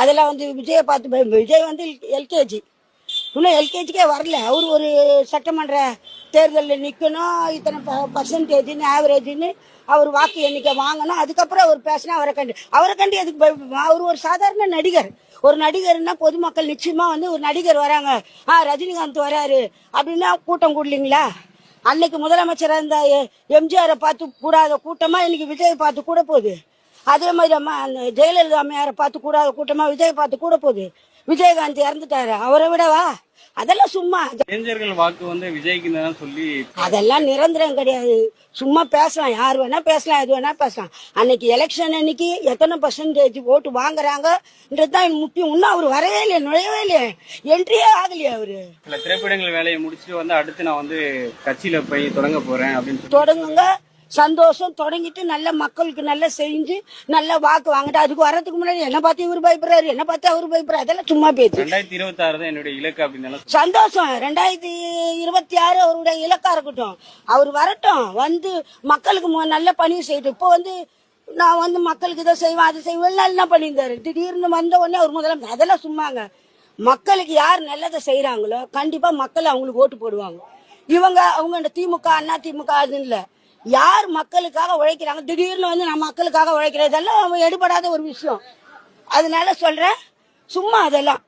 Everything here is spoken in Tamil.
அதெல்லாம் வந்து விஜயை பார்த்து விஜய் வந்து எல்கேஜி. இன்னும் எல்கேஜிக்கே வரல. அவர் ஒரு சட்டமன்ற தேர்தலில் நிற்கணும் இத்தனை பர்சன்டேஜ்னு ஆவரேஜ்னு அவர் வாக்கு எண்ணிக்கை வாங்கணும். அதுக்கப்புறம் அவர் பேசினா அவரை கண்டு அவரை கண்டு எதுக்கு அவர் ஒரு சாதாரண நடிகர். ஒரு நடிகர்னா பொதுமக்கள் நிச்சயமாக வந்து ஒரு நடிகர் வராங்க. ஆ ரஜினிகாந்த் வராரு. அப்படின்னா கூட்டம் கூடலிங்களா? அன்னைக்கு முதலமைச்சராக இருந்த எம்ஜிஆரை பார்த்து கூடாத கூட்டமாக இன்னைக்கு விஜயை பார்த்து கூட போகுது. அதே மாதிரி அம்மா அந்த ஜெயலலிதா அம்மையாரை பார்த்து கூடாத கூட்டமா விஜய் பார்த்து கூட போகுது. விஜயகாந்த் இறந்துட்டாரு. அவரை விடவா அதெல்லாம் சும்மா. இளைஞர்கள் வாக்கு வந்து விஜய்க்கு சொல்லி அதெல்லாம் நிரந்தரம் கிடையாது. சும்மா பேசலாம். யார் வேணா பேசலாம் எது வேணா பேசலாம். அன்னைக்கு எலெக்ஷன் அன்னைக்கு எத்தனை பர்சன்டேஜ் ஓட்டு வாங்குறாங்கன்றது தான் முக்கியம். இன்னும் அவர் வரவே இல்லையே நுழையவே இல்லையே. என்ட்ரியே ஆகலையே அவரு. சில திரைப்படங்கள் வேலையை முடிச்சுட்டு வந்து அடுத்து நான் வந்து கட்சியில போய் தொடங்க போறேன் அப்படின்னு தொடங்குங்க. சந்தோஷம் தொடங்கிட்டு நல்ல மக்களுக்கு நல்லா செஞ்சு நல்ல வாக்கு வாங்கிட்டு அதுக்கு வரதுக்கு முன்னாடி என்ன பார்த்து இவர் பயப்படுறாரு என்ன பார்த்து அவர் பயப்படுறாரு அதெல்லாம் சும்மா பேச்சு. ரெண்டாயிரத்தி இருபத்தி ஆறு தான் என்னுடைய இலக்கு அப்படின்னு சந்தோஷம். ரெண்டாயிரத்தி இருபத்தி ஆறு அவருடைய இலக்கா இருக்கட்டும். அவர் வரட்டும். வந்து மக்களுக்கு நல்ல பணி செய்யட்டும் இப்போ வந்து நான் வந்து மக்களுக்கு இதை செய்வேன் அது செய்வேன் நல்லா பண்ணியிருந்தாரு? திடீர்னு வந்த உடனே அவர் முதல்ல அதெல்லாம் சும்மாங்க. மக்களுக்கு யார் நல்லதை செய்யறாங்களோ கண்டிப்பா மக்கள் அவங்களுக்கு ஓட்டு போடுவாங்க. இவங்க அவங்க திமுக அண்ணா திமுக அது இல்ல. யார் மக்களுக்காக உழைக்கிறாங்க? திடீர்னு வந்து நான் மக்களுக்காக உழைக்கிறேன். இதெல்லாம் எடுபடாத ஒரு விஷயம். அதனால சொல்றேன் சும்மா அதெல்லாம்.